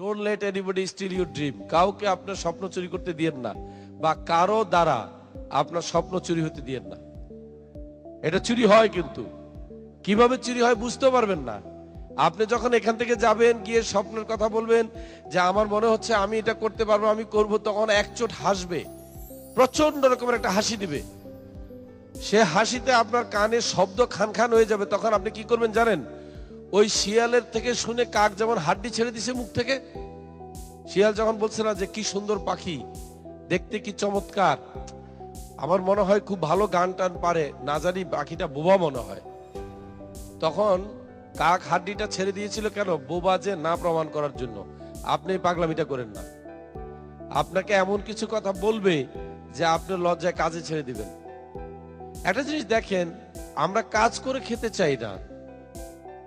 Don't let anybody steal your dream কাউকে আপনার স্বপ্ন চুরি করতে দিয়েন না বা কারও দ্বারা আপনার স্বপ্ন চুরি হতে দিয়েন না। এটা চুরি হয় কিন্তু। কীভাবে চুরি হয় বুঝতে পারবেন না। আপনি যখন এখান থেকে যাবেন, গিয়ে স্বপ্নের কথা বলবেন যে আমার মনে হচ্ছে আমি এটা করতে পারব, আমি করব, তখন একচোট হাসবে। প্রচণ্ড রকমের একটা হাসি দিবে। সে হাসিতে আপনার কানে শব্দ খান খান হয়ে যাবে। তখন আপনি কি করবেন জানেন? ওই শিয়ালের থেকে শুনে কাক যেমন হাড্ডি ছেড়ে দিছে মুখ থেকে, শিয়াল যখন বলছে না যে কি সুন্দর পাখি, দেখতে কি চমৎকার, আমার মনে হয় খুব ভালো গান টান পারে, না জানি পাখিটা বোবা মনে হয়। তখন কাক হাড্ডিটা ছেড়ে দিয়েছিল কেন? বোবা যে না প্রমাণ করার জন্য। আপনি পাগলামিটা করেন না। আপনাকে এমন কিছু কথা বলবে যে আপনি লজ্জায় কাজে ছেড়ে দিবেন। একটা জিনিস দেখেন, আমরা কাজ করে খেতে চাই না।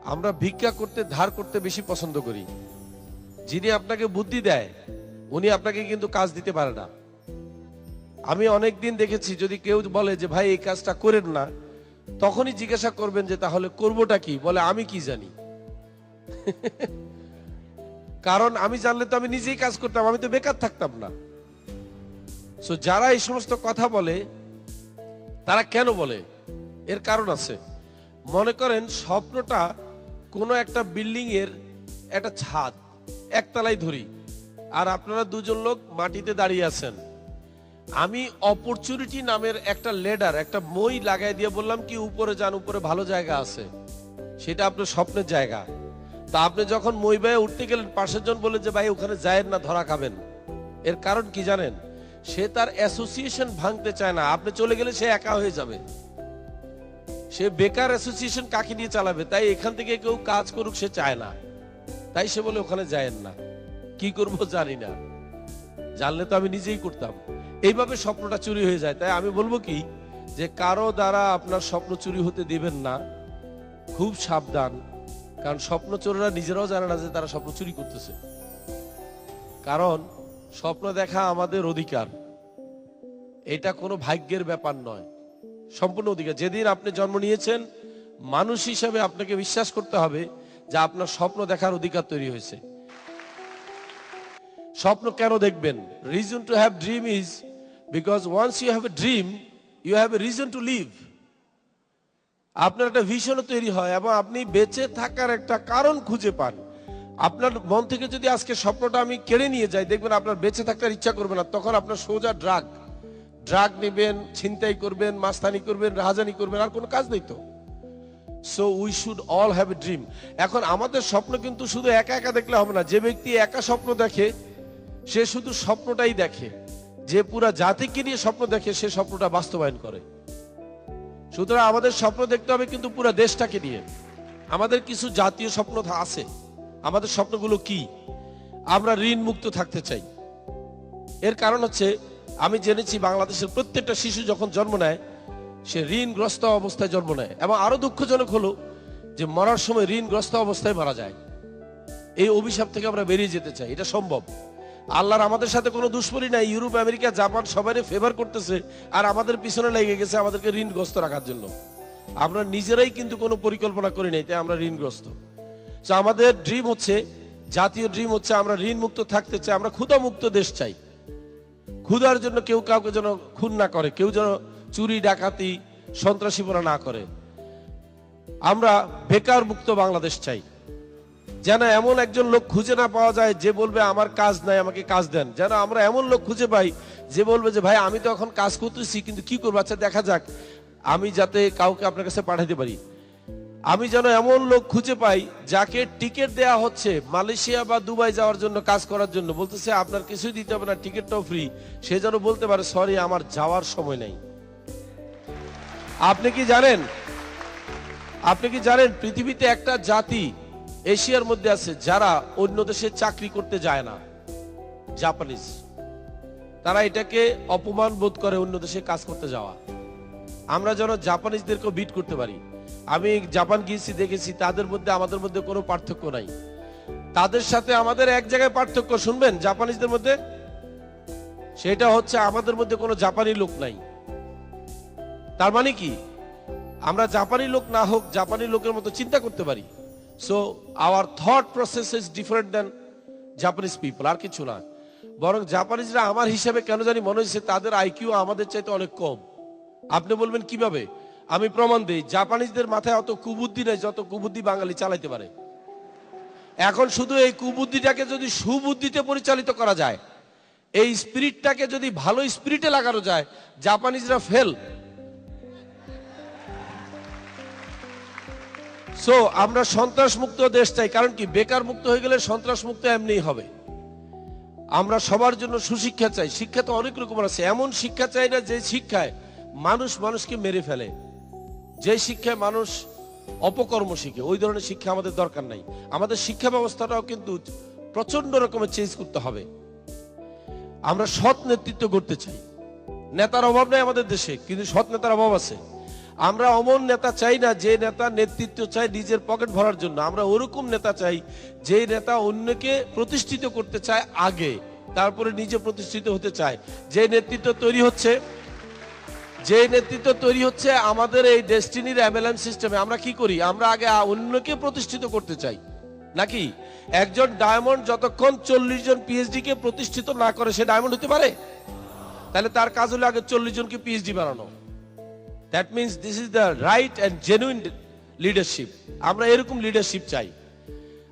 আমরা ভিক্ষা করতে, ধার করতে বেশি পছন্দ করি। যিনি আপনাকে বুদ্ধি দেয়, উনি আপনাকে কিন্তু কাজ দিতে পারে না। আমি অনেক দিন দেখেছি, যদি কেউ বলে যে, ভাই, এই কাজটা করেন না, তখনই জিজ্ঞাসা করবেন যে, তাহলে করবোটা কি? বলে, আমি কি জানি? কারণ আমি জানলে তো আমি নিজেই কাজ করতাম, আমি তো বেকার থাকতাম না। সো যারা এই সমস্ত কথা বলে, তারা কেন বলে? এর কারণ আছে। মনে করেন, স্বপ্নটা কোনো একটা বিল্ডিং এর একটা ছাদ একতলায় ধরি, আর আপনারা দুজন লোক মাটিতে দাঁড়িয়ে আছেন। আমি অপরচুনিটি নামের একটা লেডার, একটা মই লাগাই দিয়ে বললাম কি উপরে যান, উপরে ভালো জায়গা আছে। সেটা আপনার স্বপ্নের জায়গা। তা আপনি যখন মই বায়ে উঠতে গেলেন, পাশের জন বলে যে, ভাই, ওখানে যায়েন না, ধরা খাবেন। এর কারণ কি জানেন? সে তার অ্যাসোসিয়েশন ভাঙতে চায় না। আপনি চলে গেলে সে একা হয়ে যাবে। সে বেকার অ্যাসোসিয়েশন কাকে নিয়ে চালাবে? তাই এখান থেকে কেউ কাজ করুক, সে চায় না। তাই সে বলে, ওখানে যায়েন না। কি করব জানি না। জানলে তো আমি নিজেই করতাম। এইভাবে স্বপ্নটা চুরি হয়ে যায়। তাই আমি বলব কি, যে কারও দ্বারা আপনার স্বপ্ন চুরি হতে দিবেন না। খুব সাবধান। কারণ স্বপ্ন চোরেরা নিজেরাও জানে না যে তারা স্বপ্ন চুরি করতেছে। কারণ স্বপ্ন দেখা আমাদের অধিকার। এটা কোনো ভাগ্যের ব্যাপার নয়। সম্পূর্ণ অধিকার। যেদিন আপনি জন্ম নিয়েছেন, মানুষ হিসাবে আপনাকে বিশ্বাস করতে হবে যে আপনার স্বপ্ন দেখার অধিকার তৈরি হয়েছে। স্বপ্ন কেন দেখবেন? Reason to have dream is because once you have a dream you have a reason to live আপনার একটা ভিশনও তৈরি হয় এবং আপনি বেঁচে থাকার একটা কারণ খুঁজে পান। আপনার মন থেকে যদি আজকে স্বপ্নটা আমি কেড়ে নিয়ে যাই, দেখবেন আপনার বেঁচে থাকার ইচ্ছা করবে না, তখন আপনার সোজা ড্রাগ। ড্রাগ নেবেন, ছিনতাই করবেন, মাস্তানি করবেন, রাহাজানি করবেন, আর কোনো কাজ নেই তো। So we should all have a dream এখন আমাদের স্বপ্ন কিন্তু শুধু একা একা দেখলে হবে না, যে ব্যক্তি একা স্বপ্ন দেখে, সে শুধু স্বপ্নটাই দেখে। যে পুরা জাতিকে নিয়ে স্বপ্ন দেখে, সে স্বপ্নটা বাস্তবায়ন করে। সুতরাং আমাদের স্বপ্ন দেখতে হবে কিন্তু পুরা দেশটাকে নিয়ে। আমাদের কিছু জাতীয় স্বপ্ন আছে। আমাদের স্বপ্নগুলো কি? আমরা ঋণ মুক্ত থাকতে চাই। এর কারণ হচ্ছে আমি জেনেছি বাংলাদেশের প্রত্যেকটা শিশু যখন জন্ম নেয়, সে ঋণগ্রস্ত অবস্থায় জন্ম নেয়। এবং আরও দুঃখজনক হলো যে মরার সময় ঋণগ্রস্ত অবস্থায় মারা যায়। এই অভিশাপ থেকে আমরা বেরিয়ে যেতে চাই। এটা সম্ভব। আল্লাহর আমাদের সাথে কোনো দুশ্মনী নাই। ইউরোপ, আমেরিকা, জাপান সবাই ফেভার করতেছে আর আমাদের পিছনে লেগে গেছে আমাদেরকে ঋণগ্রস্ত রাখার জন্য। আমরা নিজেরাই কিন্তু কোনো পরিকল্পনা করি নাই, তাই আমরা ঋণগ্রস্ত। তো আমাদের ড্রিম হচ্ছে, জাতীয় ড্রিম হচ্ছে আমরা ঋণ মুক্ত থাকতে চাই, আমরা ক্ষুধা মুক্ত দেশ চাই। ক্ষুধার জন্য কেউ কাউকে যেন খুন না করে, কেউ যেন চুরি, ডাকাতি, সন্ত্রাসী সন্ত্রাসীপনা না করে। আমরা বেকার মুক্ত বাংলাদেশ চাই। যেন এমন একজন লোক খুঁজে না পাওয়া যায় যে বলবে, আমার কাজ নাই, আমাকে কাজ দেন। যেন আমরা এমন লোক খুঁজে পাই যে বলবে যে, ভাই, আমি তো এখন কাজ করতেছি, কিন্তু কি করব? আচ্ছা দেখা যাক। আমি যাতে কাউকে আপনার কাছে পাঠাতে পারি। আমি যেন এমন লোক খুঁজে পাই যাকে টিকিট দেয়া হচ্ছে মালয়েশিয়া বা দুবাই যাওয়ার জন্য, কাজ করার জন্য। বলতেছে, আপনার কিছুই দিতে হবে না, টিকিটটাও ফ্রি সে যেন বলতে পারে সরি আমার যাওয়ার সময় নেই। আপনি কি জানেন? আপনি কি জানেন, পৃথিবীতে একটা জাতি এশিয়ার মধ্যে আছে যারা অন্য দেশে চাকরি করতে যায় না? জাপানিজ তারা এটাকে অপমান বোধ করে অন্য দেশে কাজ করতে যাওয়া। আমরা যেন জাপানিজদেরকেও বিট করতে পারি। আমি জাপান গিয়েছি, দেখেছি, তাদের মধ্যে, আমাদের মধ্যে কোনো পার্থক্য নাই। তাদের সাথে আমাদের এক জায়গায় পার্থক্য, শুনবেন, জাপানিজদের মধ্যে, সেটা হচ্ছে আমাদের মধ্যে কোনো জাপানি লোক নাই। তার মানে কি? আমরা জাপানি লোক না হোক, জাপানি লোকের মতো চিন্তা করতে পারি। So our thought process is different than Japanese people আর কিছু না। বরং জাপানিজরা আমার হিসাবে কেন জানি মনে হচ্ছে, তাদের আইকিউ আমাদের চাইতে অনেক কম। আপনি বলবেন, কীভাবে? আমি প্রমাণ দিই, জাপানিজদের মাথায় অত কুবুদ্ধি নেই যত কুবুদ্ধি বাঙালি চালাইতে পারে। এখন শুধু এই কুবুদ্ধিটাকে যদি সুবুদ্ধিতে পরিচালিত করা যায়, এই স্পিরিটটাকে যদি ভালো স্পিরিটে লাগানো যায়, জাপানিজরা ফেল। সো আমরা সন্ত্রাস মুক্ত দেশ চাই, কারণ কি? বেকার মুক্ত হয়ে গেলে সন্ত্রাস মুক্ত এমনিই হবে। আমরা সবার জন্য সুশিক্ষা চাই, শিক্ষা তো অনেক রকম আছে। এমন শিক্ষা চাই না যে শিক্ষায় মানুষ মানুষকে মেরে ফেলে। যে শিক্ষায় মানুষ অপকর্ম শিখে, ওই ধরনের শিক্ষা আমাদের দরকার নাই। আমাদের শিক্ষা ব্যবস্থাটাও কিন্তু প্রচণ্ড রকমের চেঞ্জ করতে হবে। আমরা সৎ নেতৃত্ব করতে চাই। নেতার অভাব নেই আমাদের দেশে, কিন্তু সৎ নেতার অভাব আছে। আমরা অমন নেতা চাই না, যে নেতা নেতৃত্ব চাই নিজের পকেট ভরার জন্য। আমরা ওরকম নেতা চাই, যে নেতা অন্যকে প্রতিষ্ঠিত করতে চায় আগে, তারপরে নিজে প্রতিষ্ঠিত হতে চায়। যে নেতৃত্ব তৈরি হচ্ছে যে নেতৃত্ব তৈরি হচ্ছে আমাদের এই ডেস্টিনির অ্যাম্বুলেন্স সিস্টেমে, আমরা কি করি? আমরা আগে অন্যকে প্রতিষ্ঠিত করতে চাই। নাকি? একজন ডায়মন্ড যতক্ষণ চল্লিশ জন পিএইচডি কে প্রতিষ্ঠিত না করে, সে ডায়মন্ড হতে পারে? তাহলে তার কাজ হলো আগে চল্লিশ জনকে পিএইচডি বানানো। That means this is the right and genuine leadership আমরা এরকম লিডারশিপ চাই।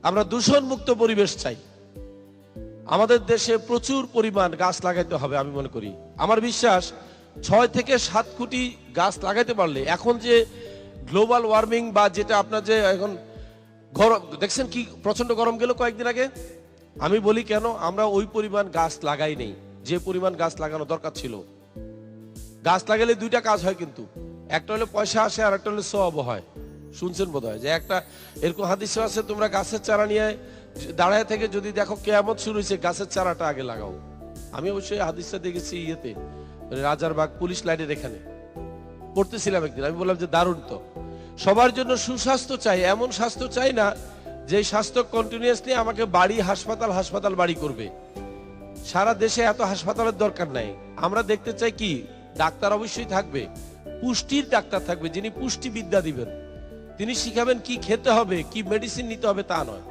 আমরা দূষণ মুক্ত পরিবেশ চাই। আমাদের দেশে প্রচুর পরিমাণ গাছ লাগাইতে হবে, আমি মনে করি। আমার বিশ্বাস ছয় থেকে সাত কোটি গাছ লাগাইতে পারলে, এখন যে গ্লোবাল ওয়ার্মিং বা যেটা আপনার যে এখন গরম, দেখছেন কি প্রচণ্ড গরম গেল কয়েকদিন আগে? আমি বলি কেন, আমরা ওই পরিমাণ গাছ লাগাই নেই। যে পরিমাণ গাছ লাগানো দরকার ছিল। গাছ লাগালে দুইটা কাজ হয় কিন্তু। একটা হলে পয়সা আসে, আর একটা হলো সব হয়। শুনছেন বোধ যে একটা এরকম হাদিস আছে, তোমরা গাছের চারা নিয়ে দাঁড়ায় থেকে যদি দেখো কেয়ামত শুরু হয়েছে, গাছের চারাটা আগে লাগাও। আমি অবশ্যই হাদিসটা দেখেছি ইয়েতে। রাজারবাগ পুলিশ লাইনের এখানে। পড়তেছিলাম একদিন, আমি বললাম যে দারুণ তো। সবার জন্য সুস্বাস্থ্য চাই, এমন স্বাস্থ্য চাই না যে স্বাস্থ্য কন্টিনিউয়াসলি আমাকে বাড়ি, হাসপাতাল হাসপাতাল বাড়ি করবে। সারা দেশে এত হাসপাতালের দরকার নাই। আমরা দেখতে চাই কি, ডাক্তার অবশ্যই থাকবে, পুষ্টির ডাক্তার থাকবে, যিনি পুষ্টি বিদ্যা দিবেন। তিনি শিখাবেন কি খেতে হবে, কি মেডিসিন নিতে হবে তা নয়।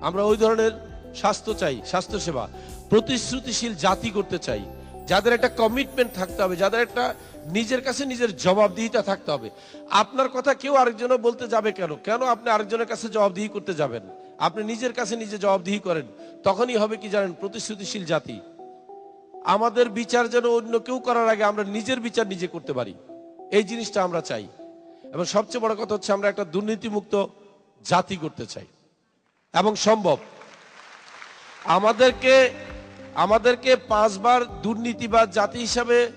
আমরা ওই ধরনের স্বাস্থ্য চাই স্বাস্থ্য সেবা প্রতিশ্রুতিশীল জাতি করতে চাই। যাদের একটা কমিটমেন্ট থাকতে হবে, যাদের একটা নিজের কাছে নিজের জবাবদিহিতা থাকতে হবে। আপনার কথা কেউ আরেকজনও বলতে যাবে কেন? কেন আপনি আরেকজনের কাছে জবাবদিহি করতে যাবেন? আপনি নিজের কাছে নিজে জবাবদিহি করেন, তখনই হবে কি জানেন? প্রতিশ্রুতিশীল জাতি। আমাদের বিচার যেন অন্য কেউ করার আগে আমরা নিজের বিচার নিজে করতে পারি। এই জিনিসটা আমরা চাই। এবং সবচেয়ে বড় কথা হচ্ছে আমরা একটা দুর্নীতিমুক্ত জাতি করতে চাই। এবং সম্ভব। আমাদেরকে আমাদেরকে পাঁচবার দুর্নীতিবাদ জাতি হিসাবে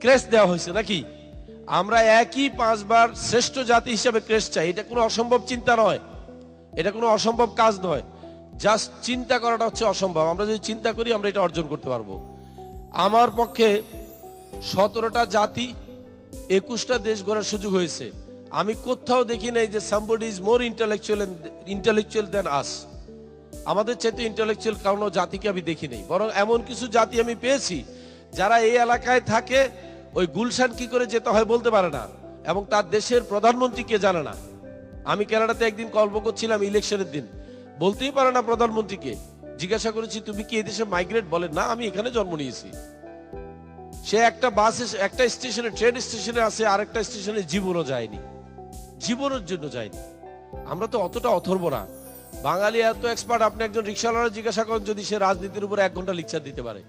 ক্রেস দেওয়া হয়েছে নাকি? আমরা একই পাঁচবার শ্রেষ্ঠ জাতি হিসাবে ক্রেস চাই। এটা কোনো অসম্ভব চিন্তা নয়। এটা কোনো অসম্ভব কাজ নয়। জাস্ট চিন্তা করাটা হচ্ছে অসম্ভব। আমরা যদি চিন্তা করি, আমরা এটা অর্জন করতে পারব। আমার পক্ষে সতেরোটা জাতি, একুশটা দেশ গড়ার সুযোগ হয়েছে। আমি কোথাও দেখি নাই যে somebody is more intellectual intellectual than us আমাদের চাইতে ইন্টালেকচুয়াল কারণ জাতিকে আমি দেখি নাই। বরং এমন কিছু জাতি আমি পেয়েছি, যারা এই এলাকায় থাকে, ওই গুলশান কি করে যেতে হয় বলতে পারে না, এবং তার দেশের প্রধানমন্ত্রী কে জানে না। আমি কানাডাতে একদিন গল্প করছিলাম ইলেকশনের দিন। বলতেই পারে না প্রধানমন্ত্রীকে জিজ্ঞাসা করেছি, তুমি কি এই দেশে মাইগ্রেট বলে, না, আমি এখানে জন্ম নিয়েছি। সে একটা বাস একটা স্টেশনে ট্রেন স্টেশনে আছে, আরেকটা স্টেশনে জীবনও যায়নি। জীবনের জন্য যায়নি। আমরা তো অতটা অথর্ব না। বাঙালি এত এক্সপার্ট আপনি একজন রিক্সাওয়ালা জিজ্ঞাসা করেন যদি সে রাজনীতির উপর এক ঘণ্টা লেকচার দিতে পারে।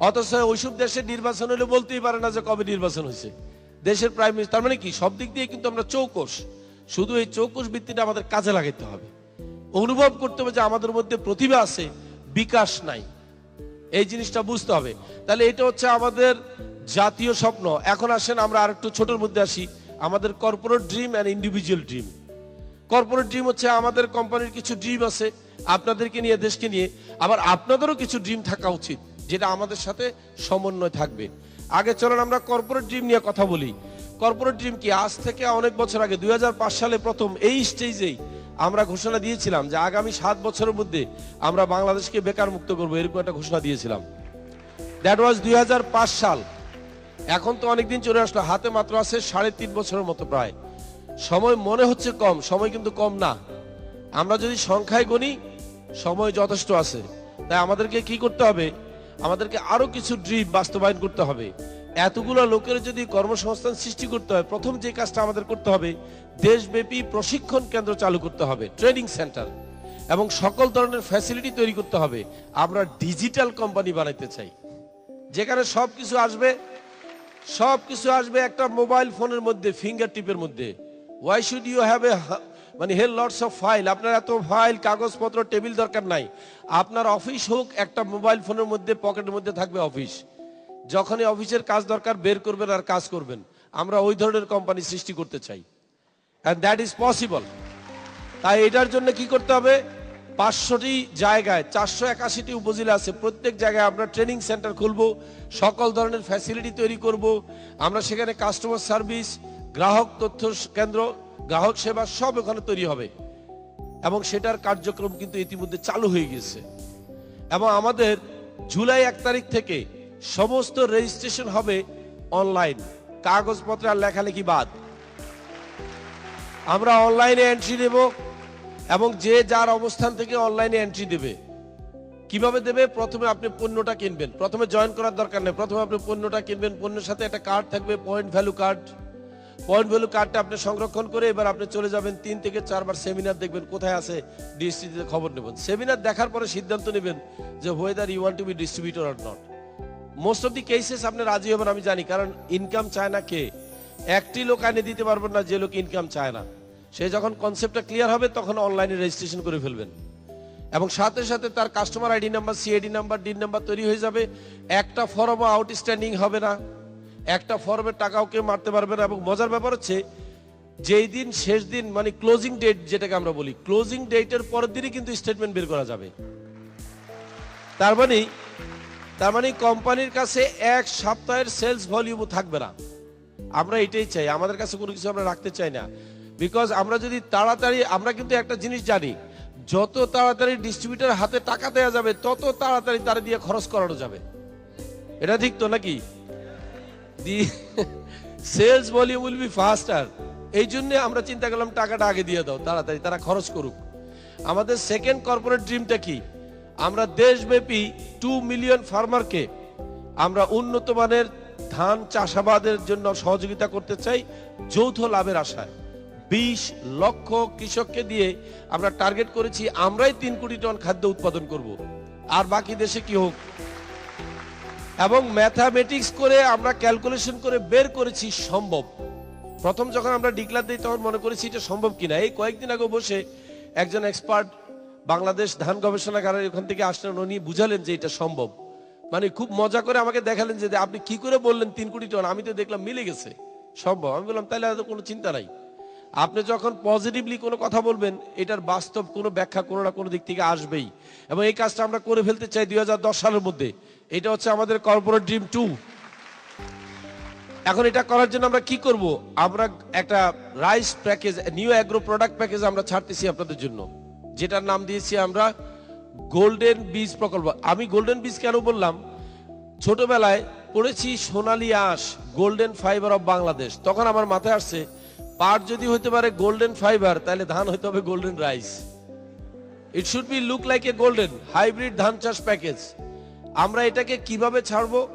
অথচ ওইসব দেশের নির্বাচন হলে বলতেই পারে না যে কবে নির্বাচন হয়েছে। দেশের প্রাইম মিনিস্টার তার মানে কি? সব দিক দিয়ে কিন্তু আমরা চৌকস শুধু এই চৌকস ভিত্তিটা আমাদের কাজে লাগাইতে হবে। অনুভব করতে হবে যে আমাদের মধ্যে প্রতিভা আছে, বিকাশ নাই। এই জিনিসটা বুঝতে হবে। তাহলে এটা হচ্ছে আমাদের জাতীয় স্বপ্ন। এখন আসেন আমরা আরেকটু ছোটর মধ্যে আসি। আমাদের corporate dream and individual dream corporate dream হচ্ছে আমাদের কোম্পানির কিছু ড্রিম আছে, আপনাদেরকে নিয়ে, দেশকে নিয়ে। আবার আপনাদেরও কিছু ড্রিম থাকা উচিত, যেটা আমাদের সাথে সমন্বয় থাকবে। আগে চলেন আমরা কর্পোরেট ড্রিম নিয়ে কথা বলি। কর্পোরেট ড্রিম কি? আজ থেকে অনেক বছর আগে, দুই হাজার পাঁচ সালে প্রথম এই স্টেজেই আমরা ঘোষণা দিয়েছিলাম যে আগামী সাত বছরের মধ্যে আমরা বাংলাদেশকে বেকার মুক্ত করব, এরকম একটা ঘোষণা দিয়েছিলাম। দ্যাট ওয়াজ দুই হাজার পাঁচ সাল। এখন তো অনেকদিন চলে আসলো, হাতে মাত্র আছে সাড়ে তিন বছরের মতো প্রায়। সময় মনে হচ্ছে কম, সময় কিন্তু কম না। আমরা যদি সংখ্যায় গণি সময় যথেষ্ট আছে। তাই আমাদেরকে কি করতে হবে? আমাদেরকে আরও কিছু ড্রিম বাস্তবায়ন করতে হবে। এতগুলো লোকের যদি কর্মসংস্থান সৃষ্টি করতে হয়, প্রথম যে কাজটা আমাদের করতে হবে, দেশব্যাপী প্রশিক্ষণ কেন্দ্র চালু করতে হবে, ট্রেনিং সেন্টার। এবং সকল ধরনের ফ্যাসিলিটি তৈরি করতে হবে। আমরা ডিজিটাল কোম্পানি বানাইতে চাই। যেখানে সব কিছু আসবে সব কিছু আসবে একটা মোবাইল ফোনের মধ্যে ফিঙ্গার টিপের মধ্যে। Why should you have a মানে হেল লটস অফ ফাইল আপনার এত ফাইল কাগজপত্র টেবিল দরকার নাই। আপনার অফিস হোক, একটা মোবাইল ফোনের মধ্যে পকেটের মধ্যে থাকবে অফিস যখনই অফিসের কাজ দরকার, বের করবেন আর কাজ করবেন। আমরা ওই ধরনের কোম্পানি সৃষ্টি করতে চাই। অ্যান্ড দ্যাট ইজ পসিবল তাই এটার জন্য কি করতে হবে? পাঁচশোটি জায়গায়, চারশো একাশিটি উপজেলা আছে। প্রত্যেক জায়গায় আমরা ট্রেনিং সেন্টার খুলবো। সকল ধরনের ফ্যাসিলিটি তৈরি করব। আমরা সেখানে কাস্টমার সার্ভিস গ্রাহক তথ্য কেন্দ্র, গ্রাহক সেবা সব ওখানে তৈরি হবে। এবং সেটার কার্যক্রম কিন্তু ইতিমধ্যে চালু হয়ে গেছে এবং আমাদের জুলাই এক তারিখ থেকে সমস্ত রেজিস্ট্রেশন হবে অনলাইন। কাগজপত্র আর লেখালেখি বাদ। আমরা অনলাইনে এন্ট্রি দেব এবং যে যার অবস্থান থেকে অনলাইনে এন্ট্রি দেবে। কীভাবে দেবে? প্রথমে আপনি পণ্যটা কিনবেন। প্রথমে জয়েন করার দরকার নেই। প্রথমে আপনি পণ্যটা কিনবেন। পণ্যের সাথে একটা কার্ড থাকবে point value card point value কার্ডটা আপনি সংরক্ষণ করে এবার আপনি চলে যাবেন তিন থেকে চারবার সেমিনার দেখবেন কোথায় আছে ডিস্ট্রিক্টে খবর নেবেন। সেমিনার দেখার পরে সিদ্ধান্ত নেবেন যে whether you want to be distributor or not most of the cases আপনি রাজি হবেন, আমি জানি, কারণ ইনকাম চায় না কে? একটি লোক আইনে দিতে পারবেন না, যে লোক ইনকাম চায় না। সে যখন কনসেপ্টটা ক্লিয়ার হবে, তখন অনলাইনে রেজিস্ট্রেশন করে ফেলবেন। এবং সাথে সাথে তার customer ID number CID number DIN number তৈরি হয়ে যাবে। একটা ফর্মও আউটস্ট্যান্ডিং হবে না। একটা ফর্মের টাকাও কেউ মারতে পারবে না। এবং মজার ব্যাপার হচ্ছে, যেই দিন শেষ দিন মানে ক্লোজিং ডেট যেটাকে আমরা বলি ক্লোজিং ডেটের পরের দিনই কিন্তু স্টেটমেন্ট বের করা যাবে। তার মানে তার মানে কোম্পানির কাছে এক সপ্তাহের সেলস ভলিউমও থাকবে না। আমরা এটাই চাই, আমাদের কাছে কোনো কিছু আমরা রাখতে চাই না। বিকজ আমরা যদি তাড়াতাড়ি, আমরা কিন্তু একটা জিনিস জানি, যত তাড়াতাড়ি ডিস্ট্রিবিউটার হাতে টাকা দেওয়া যাবে, তত তাড়াতাড়ি তারা দিয়ে খরচ করানো যাবে। এটা ঠিক তো নাকি? The sales volume will be faster এই জন্য আমরা চিন্তা করলাম টাকাটা আগে দিয়ে দাও, তাড়াতাড়ি, তারা খরচ করুক। আমাদের সেকেন্ড কর্পোরেট ড্রিমটা কি? আমরা দেশব্যাপী টু মিলিয়ন ফার্মারকে আমরা উন্নত মানের ধান চাষাবাদের জন্য সহযোগিতা করতে চাই যৌথ লাভের আশায়। বিশ লক্ষ কৃষককে দিয়ে আমরা টার্গেট করেছি, আমরাই তিন কোটি টন খাদ্য উৎপাদন করব। আর বাকি দেশে কি হোক এবং ম্যাথামেটিক্স করে আমরা ক্যালকুলেশন করে বের করেছি সম্ভব। প্রথম যখন আমরা ডিক্লার দিই, তখন মনে করেছি এটা সম্ভব কিনা। এই কয়েকদিন আগে বসে একজন এক্সপার্ট বাংলাদেশ ধান গবেষণাগারের ওখান থেকে আসলেন, উনি বুঝালেন যে এটা সম্ভব। মানে খুব মজা করে আমাকে দেখালেন যে আপনি কি করে বললেন তিন কোটি টন? আমি তো দেখলাম মিলে গেছে। সম্ভব। আমি বললাম, তাহলে আর কোনো চিন্তা নাই। আপনি যখন পজিটিভলি কোনো কথা বলবেন, এটার বাস্তব কোনো ব্যাখ্যা কোনো না কোনো দিক থেকে আসবেই। এবং এই কাজটা আমরা করে ফেলতে চাই দুই হাজার দশ সালের মধ্যে। এটা হচ্ছে আমাদের কর্পোরেট ড্রিম টু এখন এটা করার জন্য আমরা কি করব? আমরা একটা rice package new agro product package আমরা ছাড়তেছি আপনাদের জন্য, যেটার নাম দিয়েছি আমরা গোল্ডেন বীজ প্রকল্প। আমি গোল্ডেন বীজ কেন বললাম? ছোটবেলায় পড়েছি সোনালী আঁশ গোল্ডেন ফাইবার অফ বাংলাদেশ তখন আমার মাথায় আসছে, পাট যদি হতে পারে গোল্ডেন ফাইবার তাহলে ধান হতে হবে golden rice it should be look like a golden hybrid ধান চাষ প্যাকেজ আমরা এটাকে কীভাবে ছাড়বো,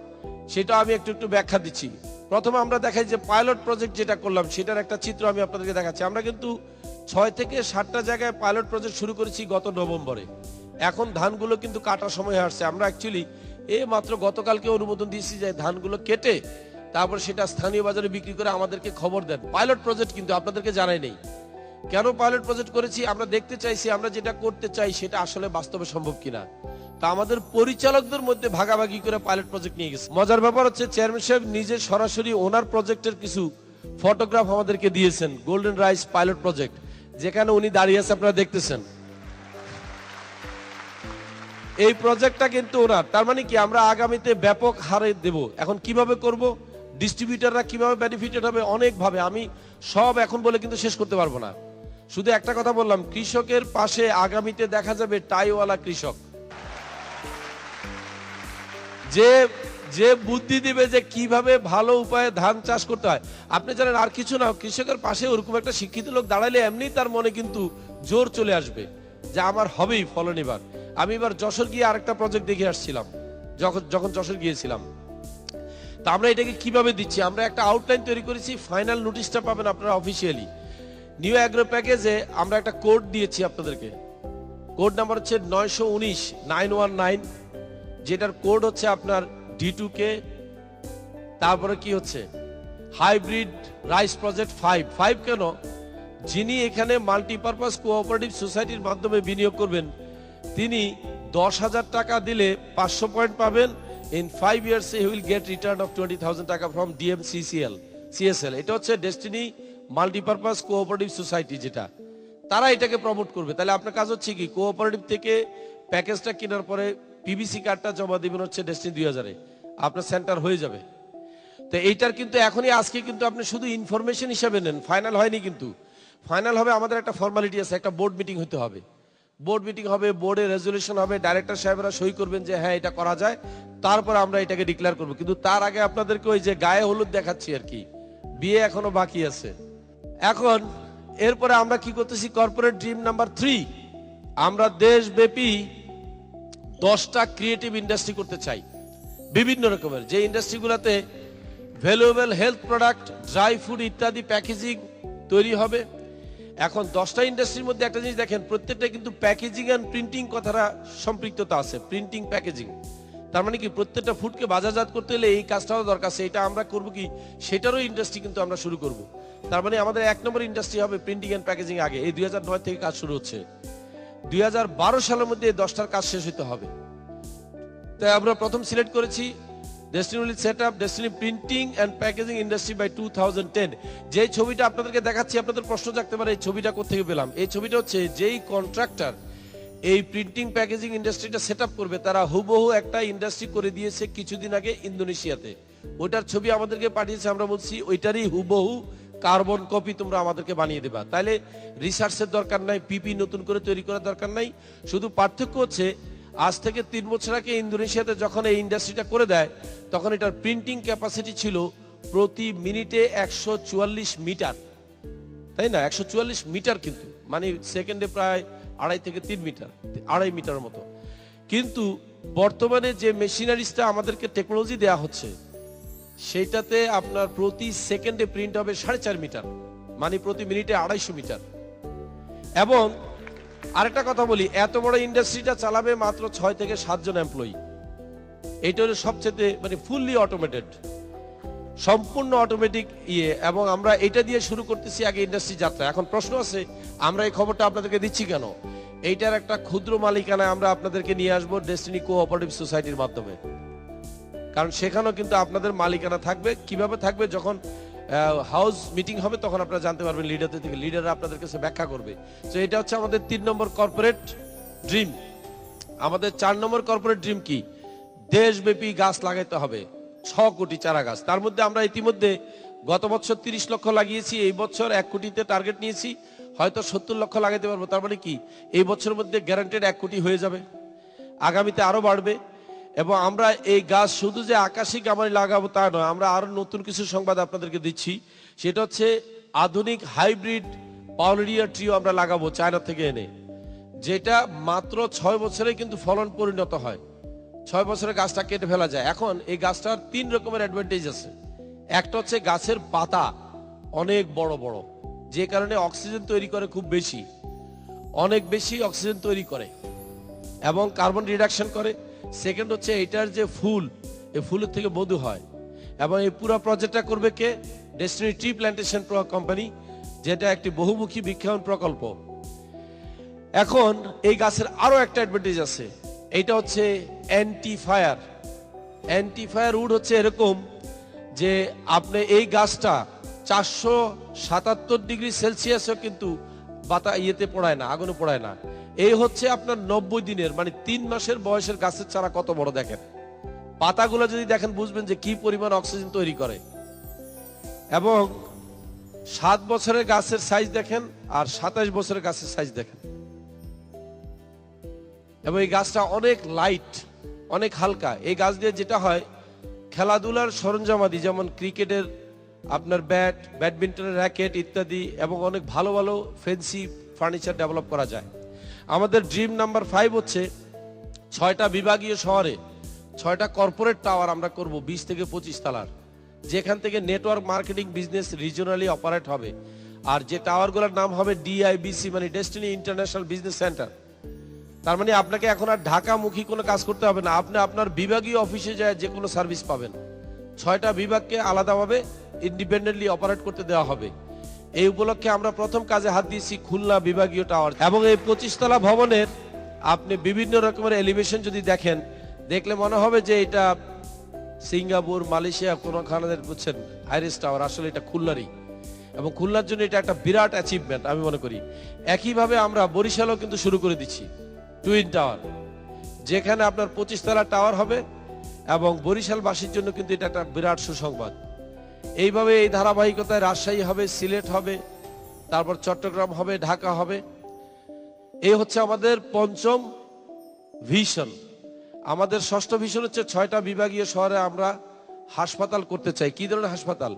সেটা আমি একটু একটু ব্যাখ্যা দিচ্ছি। প্রথমে আমরা দেখাই যে পাইলট প্রজেক্ট যেটা করলাম, সেটার একটা চিত্র আমি আপনাদেরকে দেখাচ্ছি। আমরা কিন্তু ছয় থেকে সাতটা জায়গায় পাইলট প্রজেক্ট শুরু করেছি গত নভেম্বরে। এখন ধানগুলো কিন্তু কাটার সময় আসছে। আমরা অ্যাকচুয়ালি এ মাত্র গতকালকে অনুমোদন দিয়েছি যে ধানগুলো কেটে তারপর সেটা স্থানীয় বাজারে বিক্রি করে আমাদেরকে খবর দেন। পাইলট প্রজেক্ট কিন্তু আপনাদেরকে জানাই নেই। কেন পাইলট প্রজেক্ট করেছি, আমরা দেখতে চাইছি, আমরা যেটা করতে চাই, সেটা আসলে বাস্তবে সম্ভব কিনা। তা আমাদের পরিচালকদের মধ্যে ভাগাভাগি করে পাইলট প্রজেক্ট নিয়ে গেছে। মজার ব্যাপার হচ্ছে চেয়ারম্যান সাহেব নিজে সরাসরি ওনার প্রজেক্টের কিছু ফটোগ্রাফ আমাদেরকে দিয়েছেন গোল্ডেন রাইস পাইলট প্রজেক্ট যেখানে উনি দাঁড়িয়ে আছে, আপনারা দেখতেছেন। এই প্রজেক্টটা কিন্তু ওনার। তার মানে কি, আমরা আগামীতে ব্যাপক হারে দেব। এখন কীভাবে করব? ডিস্ট্রিবিউটাররা কীভাবে বেনিফিটেড হবে? অনেকভাবে। আমি সব এখন বলে কিন্তু শেষ করতে পারব না। শুধু একটা কথা বললাম, কৃষকের পাশে আগামীতে দেখা যাবে টাইওয়ালা কৃষক। যে যে বুদ্ধি দিবে যে কীভাবে ভালো উপায়ে ধান চাষ করতে হয়। আপনি জানেন আর কিছু না, কৃষকের পাশে ওরকম একটা শিক্ষিত লোক দাঁড়ালে এমনি তার মনে কিন্তু জোর চলে আসবে যে আমার হবেই ফলন এবার। আমি এবার যশোর গিয়ে আরেকটা প্রজেক্ট দেখে আসছিলাম, যখন যখন যশোর গিয়েছিলাম। তা আমরা এটাকে কীভাবে দিচ্ছি? আমরা একটা আউটলাইন তৈরি করেছি ফাইনাল নোটিশটা পাবেন আপনারা অফিসিয়ালি নিউ অ্যাগ্রো প্যাকেজে আমরা একটা কোড দিয়েছি আপনাদেরকে। কোড নাম্বার হচ্ছে নয়শো উনিশ, নাইন ওয়ান নাইন। যেটার কোড হচ্ছে আপনার ডি টু কে তারপরে কি হচ্ছে? Hybrid rice project five five কেন? যিনি এখানে মাল্টিপারপাস কোঅপারেটিভ সোসাইটির মাধ্যমে বিনিয়োগ করবেন, তিনি দশ হাজার টাকা দিলে পাঁচশো পয়েন্ট পাবেন। In five years he will get return of twenty thousand taka from DM CCL CSL এটা হচ্ছে ডেস্টিনি মাল্টিপারপাস কোঅপারেটিভ সোসাইটি যেটা, তারা এটাকে প্রমোট করবে। তাহলে আপনার কাজ হচ্ছে কি কোঅপারেটিভ থেকে প্যাকেজটা কেনার পরে পিভিসি কার্ডটা জমা দিবেন হচ্ছে ডেস্টিনি দুই হাজারে। আপনার সেন্টার হয়ে যাবে। তো এইটার কিন্তু এখনই আজকে কিন্তু আপনি শুধু ইনফরমেশন হিসাবে নেন ফাইনাল হয়নি কিন্তু। ফাইনাল হবে আমাদের একটা ফর্মালিটি আছে, একটা বোর্ড মিটিং হতে হবে। বোর্ড মিটিং হবে বোর্ডে রেজলিউশন হবে ডাইরেক্টর সাহেবরা সই করবেন যে হ্যাঁ এটা করা যায়। তারপর আমরা এটাকে ডিক্লেয়ার করব। কিন্তু তার আগে আপনাদেরকে ওই যে গায়ে হলুদ দেখাচ্ছি আর কি। বিয়ে এখনও বাকি আছে। এখন, এরপরে আমরা কি করতেছি? কর্পোরেট ড্রিম নাম্বার থ্রি আমরা দেশব্যাপী দশটা ক্রিয়েটিভ ইন্ডাস্ট্রি করতে চাই। বিভিন্ন রকমের। যে ইন্ডাস্ট্রিগুলোতে valuable health product dry food ইত্যাদি প্যাকেজিং তৈরি হবে। এখন দশটা ইন্ডাস্ট্রির মধ্যে একটা জিনিস দেখেন, প্রত্যেকটা কিন্তু প্যাকেজিং অ্যান্ড প্রিন্টিং কথাটা সম্পৃক্ততা আছে প্রিন্টিং প্যাকেজিং তার মানে কি প্রত্যেকটা ফুডকে বাজারজাত করতে হলে এই কাজটাও দরকার সেটা আমরা করব কি, সেটারও ইন্ডাস্ট্রি কিন্তু আমরা শুরু করব। তার মানে আমাদের এক নম্বর ইন্ডাস্ট্রি হবে প্রিন্টিং অ্যান্ড প্যাকেজিং আগে, এই দু হাজার নয় থেকে কাজ শুরু হচ্ছে। দু হাজার বারো সালের মধ্যে এই দশটার কাজ শেষ হতে হবে। তাই আমরা প্রথম সিলেক্ট করেছি Destiny set up Destiny printing and packaging industry by two thousand ten যে ছবিটা আপনাদেরকে দেখাচ্ছি, আপনাদের প্রশ্ন থাকতে পারে, এই ছবিটা কোথেকে পেলাম? এই ছবিটা হচ্ছে যেই কন্ট্রাক্টর এই প্রিন্টিং প্যাকেজিং ইন্ডাস্ট্রিটা সেট করবে, তারা হুবহু একটা ইন্ডাস্ট্রি করে দিয়েছে কিছুদিন আগে ইন্দোনেশিয়াতে। ওটার ছবি আমাদেরকে পাঠিয়েছে, আমরা বলছি ওইটারই হুবহু কার্বন কপি তোমরা আমাদেরকে বানিয়ে দেবা। তাহলে রিসার্চের দরকার নাই পিপি নতুন করে তৈরি করার দরকার নাই। শুধু পার্থক্য হচ্ছে, আজ থেকে তিন বছর আগে ইন্দোনেশিয়াতে যখন এই ইন্ডাস্ট্রিটা করে দেয়, তখন এটার প্রিন্টিং ক্যাপাসিটি ছিল প্রতি মিনিটে একশো চুয়াল্লিশ মিটার। তাই না? একশো চুয়াল্লিশ মিটার কিন্তু। মানে সেকেন্ডে প্রায় আড়াই থেকে তিন মিটার, আড়াই মিটার মতো। কিন্তু বর্তমানে যে মেশিনারিজটা আমাদেরকে টেকনোলজি দেয়া হচ্ছে, সেইটাতে আপনার প্রতি সেকেন্ডে প্রিন্ট হবে সাড়ে চার মিটার মানে প্রতি মিনিটে আড়াইশো মিটার। এবং আরেকটা কথা বলি, এত বড় ইন্ডাস্ট্রিটা চালাবে মাত্র ছয় থেকে সাতজন এমপ্লয়ি এইটা হলো সবচেয়ে মানে ফুললি অটোমেটেড সম্পূর্ণ অটোমেটিক ইয়ে এবং আমরা এটা দিয়ে শুরু করতেছি আগে ইন্ডাস্ট্রি যাত্রা। এখন প্রশ্ন আছে, আমরা এই খবরটা আপনাদেরকে দিচ্ছি কেন? এইটার একটা ক্ষুদ্র মালিকানায় আমরা আপনাদেরকে নিয়ে আসব ডেস্টিনি কোঅপারেটিভ সোসাইটির মাধ্যমে। কারণ সেখানেও কিন্তু আপনাদের মালিকানা থাকবে। কীভাবে থাকবে? যখন হাউস মিটিং হবে, তখন আপনারা জানতে পারবেন লিডারদের থেকে। লিডাররা আপনাদের কাছে ব্যাখ্যা করবে। তো এটা হচ্ছে আমাদের তিন নম্বর কর্পোরেট ড্রিম আমাদের চার নম্বর কর্পোরেট ড্রিম কি? দেশব্যাপী গাছ লাগাইতে হবে। ছ কোটি চারা গাছ তার মধ্যে আমরা ইতিমধ্যে গত বছর তিরিশ লক্ষ লাগিয়েছি, এই বছর এক কোটিতে টার্গেট নিয়েছি, হয়তো সত্তর লক্ষ লাগাতে পারব। তার মানে কি? এই বছরের মধ্যে গ্যারান্টেড এক কোটি হয়ে যাবে, আগামীতে আরও বাড়বে এবং আমরা এই গাছ শুধু যে আকাশিক গামারি লাগাবো তা নয়, আমরা আরও নতুন কিছু সংবাদ আপনাদেরকে দিচ্ছি। সেটা হচ্ছে আধুনিক হাইব্রিড পাউলেরিয়া ট্রিও আমরা লাগাবো চায়না থেকে এনে, যেটা মাত্র ছয় বছরে কিন্তু ফলন পরিণত হয়। ছয় বছরে গাছটা কেটে ফেলা যায়। এখন এই গাছটার তিন রকমের অ্যাডভান্টেজ আছে। একটা হচ্ছে গাছের পাতা অনেক বড় বড়, যে কারণে অক্সিজেন তৈরি করে খুব বেশি। অনেক বেশি অক্সিজেন তৈরি করে এবং কার্বন রিডাকশন করে। সেকেন্ড হচ্ছে এটার যে ফুল, এই ফুলের থেকে মধু হয়। এবং এই পুরো প্রজেক্টটা করবে কে? ডেস্টিনি ট্রি প্ল্যান্টেশন কোম্পানি যেটা একটি বহুমুখী বৃক্ষায়ন প্রকল্প। এখন এই গাছের আরও একটা অ্যাডভান্টেজ আছে। এটা হচ্ছে anti fire anti fire wood হচ্ছে এরকম যে আপনি এই গাছটা চারশো সাতাত্তর ডিগ্রি সেলসিয়াসও কিন্তু বাতা ইয়েতে পড়ায় না, আগুনে পড়ায় না। এই হচ্ছে আপনার নব্বই দিনের মানে তিন মাসের বয়সের গাছের চারা কত বড় দেখেন। পাতাগুলো যদি দেখেন বুঝবেন যে কি পরিমাণ অক্সিজেন তৈরি করে। এবং সাত বছরের গাছের সাইজ দেখেন আর সাতাশ বছরের গাছের সাইজ দেখেন। এবং এই গাছটা অনেক লাইট অনেক হালকা। এই গাছ দিয়ে যেটা হয়, খেলাধুলার সরঞ্জামাদি, যেমন ক্রিকেটের আপনার ব্যাট ব্যাডমিন্টনের র্যাকেট ইত্যাদি, এবং অনেক ভালো ভালো ফেন্সি ফার্নিচার ডেভেলপ করা যায়। আমাদের ড্রিম নাম্বার ফাইভ হচ্ছে, ছয়টা বিভাগীয় শহরে ছয়টা কর্পোরেট টাওয়ার আমরা করব, বিশ থেকে পঁচিশ তালার। যেখান থেকে network marketing business regionally operate হবে। আর যে টাওয়ারগুলোর নাম হবে ডিআইবিসি মানে ডেস্টিনি ইন্টারন্যাশনাল বিজনেস সেন্টার তার মানে আপনাকে এখন আর ঢাকামুখী কোনো কাজ করতে হবে না। আপনি আপনার বিভাগীয় অফিসে যায় যে কোনো সার্ভিস পাবেন। ছয়টা বিভাগকে আলাদাভাবে ইন্ডিপেন্ডেন্টলি অপারেট করতে দেওয়া হবে। এই উপলক্ষে আমরা প্রথম কাজে হাত দিয়েছি খুলনা বিভাগীয় টাওয়ার এবং এই পঁচিশতলা ভবনের আপনি বিভিন্ন রকমের এলিভেশন যদি দেখেন, দেখলে মনে হবে যে এটা সিঙ্গাপুর, মালয়েশিয়া কোনোখানে বুঝছেন আইরিস টাওয়ার আসলে এটা খুলনারই। এবং খুলনার জন্য এটা একটা বিরাট অ্যাচিভমেন্ট আমি মনে করি। একইভাবে আমরা বরিশালও কিন্তু শুরু করে দিচ্ছি। টুইন টাওয়ার, যেখানে আপনার পঁচিশ তলা টাওয়ার হবে এবং বরিশালবাসীর জন্য কিন্তু এটা একটা বিরাট সুসংবাদ। এইভাবে এই ধারাবাহিকতায় রাজশাহী হবে, সিলেট হবে, তারপর চট্টগ্রাম হবে, ঢাকা হবে। এই হচ্ছে আমাদের পঞ্চম ভিশন আমাদের ষষ্ঠ ভিশন হচ্ছে ছয়টা বিভাগীয় শহরে আমরা হাসপাতাল করতে চাই। কি ধরনের হাসপাতাল?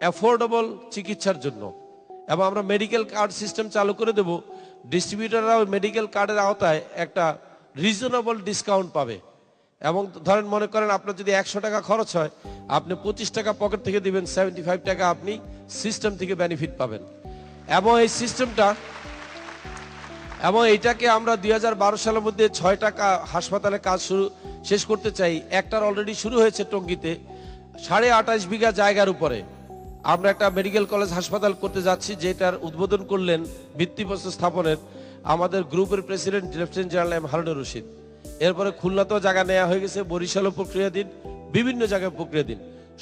অ্যাফোর্ডেবল চিকিৎসার জন্য। এবং আমরা মেডিকেল কার্ড সিস্টেম চালু করে দেব। ডিস্ট্রিবিউটাররা মেডিকেল কার্ডের আওতায় একটা রিজনেবল ডিসকাউন্ট পাবে। এবং ধরেন মনে করেন আপনার যদি একশো টাকা খরচ হয়, আপনি পঁচিশ টাকা পকেট থেকে দিবেন সেভেন্টি ফাইভ টাকা আপনি সিস্টেম থেকে বেনিফিট পাবেন। এবং এই সিস্টেমটা এবং এইটাকে আমরা দুই হাজার বারো সালের মধ্যে ছয় টাকা হাসপাতালে কাজ শুরু, শেষ করতে চাই। একটার অলরেডি শুরু হয়েছে টঙ্গিতে, সাড়ে আঠাশ বিঘা জায়গার উপরে। আমরা একটা মেডিকেল কলেজ হাসপাতাল করতে যাচ্ছি, যেটার উদ্বোধন করলেন ভিত্তিপ্রস্তর স্থাপনের আমাদের গ্রুপের president, lieutenant general M Harunur Rashid. এরপরে খুলনাতেও জায়গা নেওয়া হয়ে গেছে, বরিশালও প্রক্রিয়া দিন, বিভিন্ন জায়গায় প্রক্রিয়া দিন।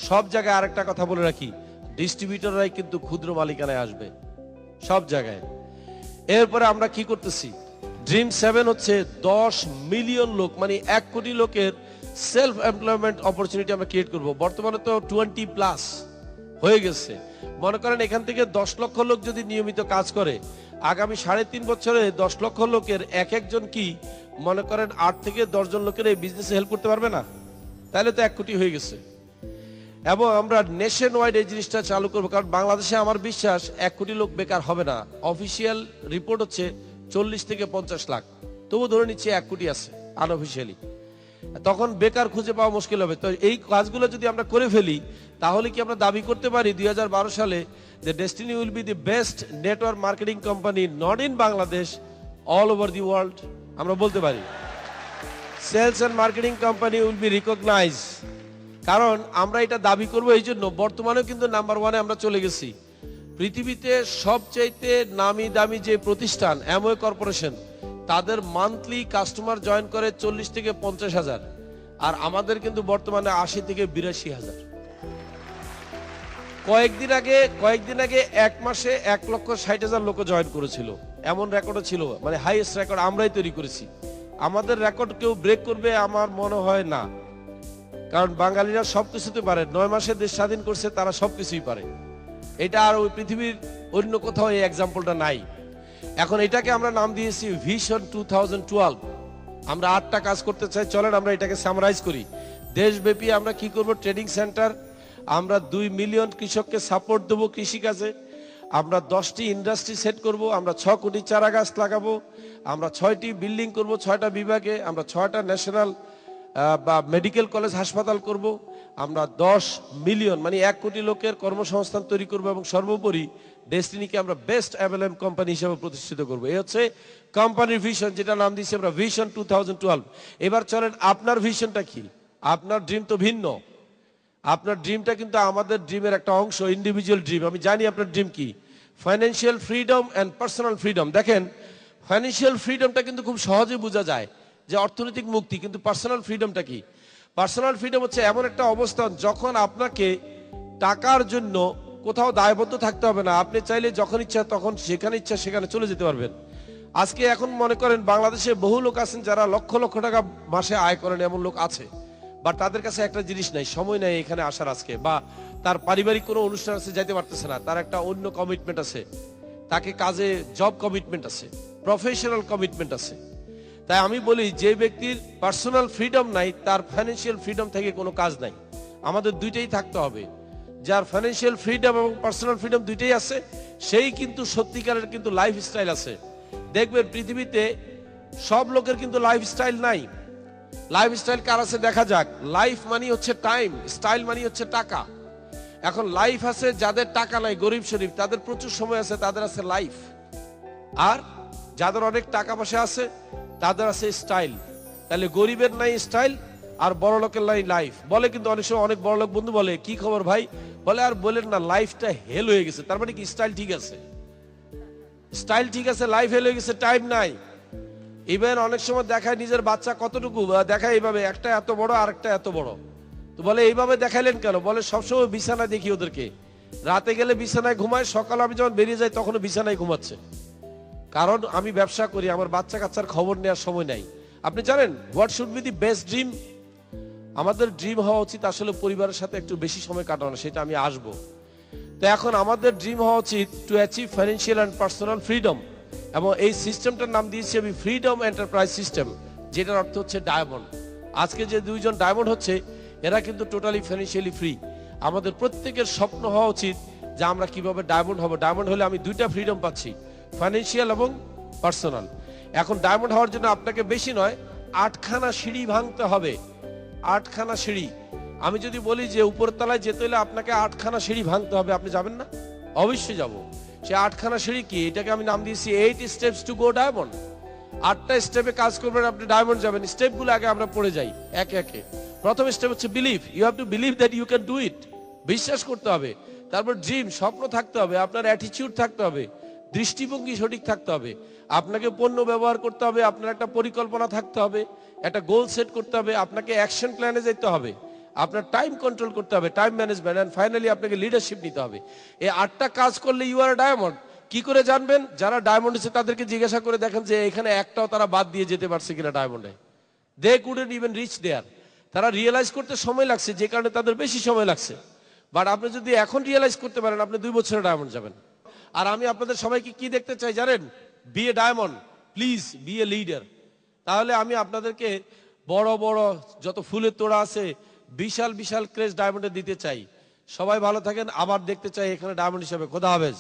সব জায়গায় আরেকটা কথা বলে রাখি, ডিস্ট্রিবিউটররাই কিন্তু ক্ষুদ্র মালিকানায় আসবে, সব জায়গায়। এরপরে আমরা কি করতেছি? ড্রিম সেভেন হচ্ছে দশ মিলিয়ন লোক মানে এক কোটি লোকের সেলফ এমপ্লয়মেন্ট অপরচুনিটি আমরা ক্রিয়েট করব। বর্তমানে তো টোয়েন্টি প্লাস হয়ে গেছে। মনে করেন এখান থেকে দশ লক্ষ লোক যদি নিয়মিত কাজ করে, আগামী সাড়ে তিন বছরে দশ লক্ষ লোকের এক একজন কি মনে করেন আট থেকে দশজন লোকের এই বিজনেসে হেল্প করতে পারবে না? তাহলে তো এক কোটি হয়ে গেছে। এবং আমরা নেশন ওয়াইড এই জিনিসটা চালু করব, কারণ বাংলাদেশে আমার বিশ্বাস এক কোটি লোক বেকার হবে না। অফিসিয়াল রিপোর্ট হচ্ছে চল্লিশ থেকে পঞ্চাশ লাখ। তবু ধরে নিচ্ছে এক কোটি আছে আনঅফিসিয়ালি তখন বেকার খুঁজে পাওয়া মুশকিল হবে। তো এই কাজগুলো যদি আমরা করে ফেলি, তাহলে কি আমরা দাবি করতে পারি দুই হাজার বারো সালে যে Destiny will be the best network marketing company not in Bangladesh all over the world আমরা বলতে পারি। Sales and marketing company will be recognise কারণ আমরা এটা দাবি করব এই জন্য, বর্তমানেও কিন্তু নাম্বার ওয়ানে আমরা চলে গেছি। পৃথিবীতে সবচাইতে নামি দামি যে প্রতিষ্ঠান অ্যামওয়ে কর্পোরেশন তাদের মান্থলি কাস্টমার জয়েন করে চল্লিশ থেকে পঞ্চাশ হাজার, আর আমাদের কিন্তু বর্তমানে আশি থেকে বিরাশি হাজার। কয়েকদিন আগে কয়েকদিন আগে এক মাসে এক লক্ষ ষাট হাজার লোক জয়েন করেছিল। এমন রেকর্ডও ছিল মানে হাইয়েস্ট রেকর্ড আমরাই তৈরি করেছি। আমাদের রেকর্ড কেউ ব্রেক করবে আমার মনে হয় না। কারণ বাঙালিরা সব কিছুতে পারে, নয় মাসে দেশ স্বাধীন করছে, তারা সব কিছুই পারে। এটা আর ওই পৃথিবীর অন্য কোথাও এই এক্সাম্পলটা নাই। এখন এটাকে আমরা নাম দিয়েছি ভিশন টু আমরা আটটা কাজ করতে চাই, চলেন আমরা এটাকে সামারাইজ করি। দেশব্যাপী আমরা কি করব? ট্রেনিং সেন্টার আমরা দুই মিলিয়ন কৃষককে সাপোর্ট দেবো কৃষিকাজে। আমরা দশটি ইন্ডাস্ট্রি সেট করব। আমরা ছ কোটি চারা গাছ লাগাবো। আমরা ছয়টি বিল্ডিং করব, ছয়টা বিভাগে। আমরা ছয়টা ন্যাশনাল বা মেডিকেল কলেজ হাসপাতাল করব। আমরা দশ মিলিয়ন মানে এক কোটি লোকের কর্মসংস্থান তৈরি করব এবং সর্বোপরি ডেস্টিনিকে আমরা বেস্ট অ্যাভেলেম কোম্পানি হিসেবে প্রতিষ্ঠিত করব। এই হচ্ছে কোম্পানির ভিশন যেটা নাম দিয়েছি আমরা ভিশন টু এবার চলেন, আপনার ভিশনটা কি? আপনার ড্রিম তো ভিন্ন। আপনার ড্রিমটা কিন্তু আমাদের ড্রিমের একটা অংশ ইন্ডিভিজুয়াল ড্রিম আমি জানি আপনার ড্রিম কি। Financial freedom and personal freedom দেখেন ফাইন্যান্সিয়াল ফ্রিডমটা কিন্তু খুব সহজে বোঝা যায় যে অর্থনৈতিক মুক্তি, কিন্তু পার্সোনাল ফ্রিডমটা কি? পার্সোনাল ফ্রিডম হচ্ছে এমন একটা অবস্থান, যখন আপনাকে টাকার জন্য কোথাও দায়বদ্ধ থাকতে হবে না। আপনি চাইলে যখন ইচ্ছা তখন যেখানে ইচ্ছা সেখানে চলে যেতে পারবেন। আজকে এখন মনে করেন বাংলাদেশে বহু লোক আছেন যারা লক্ষ লক্ষ টাকা মাসে আয় করেন এমন লোক আছে। বা তাদের কাছে একটা জিনিস নাই, সময় নাই এখানে আসার আজকে। বা তার পারিবারিক কোনো অনুষ্ঠান আছে, যাইতে পারতেছে না। তার একটা অন্য কমিটমেন্ট আছে। তাকে কাজে জব কমিটমেন্ট আছে প্রফেশনাল কমিটমেন্ট আছে। তাই আমি বলি, যে ব্যক্তির পার্সোনাল ফ্রিডম নাই, তার ফাইন্যান্সিয়াল ফ্রিডম থেকে কোনো কাজ নাই। আমাদের দুইটাই থাকতে হবে। যার ফাইন্যান্সিয়াল ফ্রিডম এবং পার্সোনাল ফ্রিডম দুইটাই আছে, সেই কিন্তু সত্যিকারের কিন্তু লাইফ স্টাইল আছে। দেখবেন পৃথিবীতে সব লোকের কিন্তু লাইফস্টাইল নাই। লাইফস্টাইল কার আছে দেখা যাক। লাইফ মানি হচ্ছে টাইম স্টাইল মানি হচ্ছে টাকা। এখন লাইফ আছে যাদের টাকা নাই, গরিব শরীফ, তাদের প্রচুর সময় আছে, তাদের আছে লাইফ আর যাদের অনেক টাকা পয়সা আছে, তাদের আছে স্টাইল তাহলে গরিবের নাই স্টাইল আর বড় লোকের নাই লাইফ বলে কিন্তু অনেক সময় অনেক বড় লোক বন্ধু বলে, কি খবর ভাই? বলে, আর বলেন না লাইফটা হেল হয়ে গেছে। তার মানে কি স্টাইল ঠিক আছে? স্টাইল ঠিক আছে লাইফ হেল হয়ে গেছে টাইম নাই। ইভেন অনেক সময় দেখায় নিজের বাচ্চা কতটুকু দেখায় এইভাবে, একটা এত বড়, আর একটা এত বড়। তো বলে, এইভাবে দেখাইলেন কেন? বলে, সবসময় বিছানা দেখি ওদেরকে। রাতে গেলে বিছানায় ঘুমায়, সকালে আমি যখন বেরিয়ে যাই, তখনও বিছানায় ঘুমাচ্ছে। কারণ আমি ব্যবসা করি, আমার বাচ্চা কাচ্চার খবর নেওয়ার সময় নাই। আপনি জানেন what should be the best dream আমাদের ড্রিম হওয়া উচিত আসলে পরিবারের সাথে একটু বেশি সময় কাটানো, সেটা আমি আসব। তো এখন আমাদের ড্রিম হওয়া উচিত to achieve financial and personal freedom এবং এই সিস্টেমটার নাম দিয়েছি আমি ফ্রিডম এন্টারপ্রাইজ সিস্টেম যেটার অর্থ হচ্ছে ডায়মন্ড আজকে যে দুইজন ডায়মন্ড হচ্ছে, এরা কিন্তু টোটালি ফাইন্যান্সিয়ালি ফ্রি আমাদের প্রত্যেকের স্বপ্ন হওয়া উচিত যে আমরা কীভাবে ডায়মন্ড হব। ডায়মন্ড হলে আমি দুইটা ফ্রিডম পাচ্ছি ফাইন্যান্সিয়াল এবং পার্সোনাল এখন ডায়মন্ড হওয়ার জন্য আপনাকে বেশি নয়, আটখানা সিঁড়ি ভাঙতে হবে। আটখানা সিঁড়ি। আমি যদি বলি যে উপরতলায় যেতে হলে আপনাকে আটখানা সিঁড়ি ভাঙতে হবে, আপনি যাবেন না? অবশ্যই যাব। সে আটখানা সিঁড়ি কি? এটাকে আমি নাম দিয়েছি eight steps to go diamond আটটা স্টেপে কাজ করবেন, আপনি ডায়মন্ড যাবেন। স্টেপগুলো আগে আমরা পড়ে যাই, একে একে। প্রথম স্টেপ হচ্ছে believe you have to believe that you can do it বিশ্বাস করতে হবে। তারপর ড্রিম স্বপ্ন থাকতে হবে, আপনার অ্যাটিটিউড থাকতে হবে। দৃষ্টিভঙ্গি সঠিক থাকতে হবে। আপনাকে পণ্য ব্যবহার করতে হবে, আপনার একটা পরিকল্পনা থাকতে হবে। একটা গোল সেট করতে হবে, আপনাকে অ্যাকশন প্ল্যানে যেতে হবে। আপনার টাইম কন্ট্রোল করতে হবে টাইম ম্যানেজমেন্ট অ্যান্ড ফাইনালি আপনাকে লিডারশিপ নিতে হবে। এই আটটা কাজ করলে ইউ আর ডায়মন্ড কি করে জানবেন? যারা ডায়মন্ড আছে তাদেরকে জিজ্ঞাসা করে দেখেন যে এখানে একটাও তারা বাদ দিয়ে যেতে পারছে কিনা ডায়মন্ডে they couldn't even reach there তারা রিয়েলাইজ করতে সময় লাগছে, যে কারণে তাদের বেশি সময় লাগছে। বাট আপনি যদি এখন রিয়েলাইজ করতে পারেন, আপনি দুই বছরে ডায়মন্ড যাবেন। আর আমি আপনাদের সবাইকে কি দেখতে চাই জানেন? Be a diamond please be a leader তাহলে আমি আপনাদেরকে বড় বড় যত ফুলের তোড়া আছে, বিশাল বিশাল ক্রেজ ডায়মন্ডে দিতে চাই। সবাই ভালো থাকেন, আবার দেখতে চাই এখানে ডায়মন্ড হিসাবে। খোদা হাফেজ।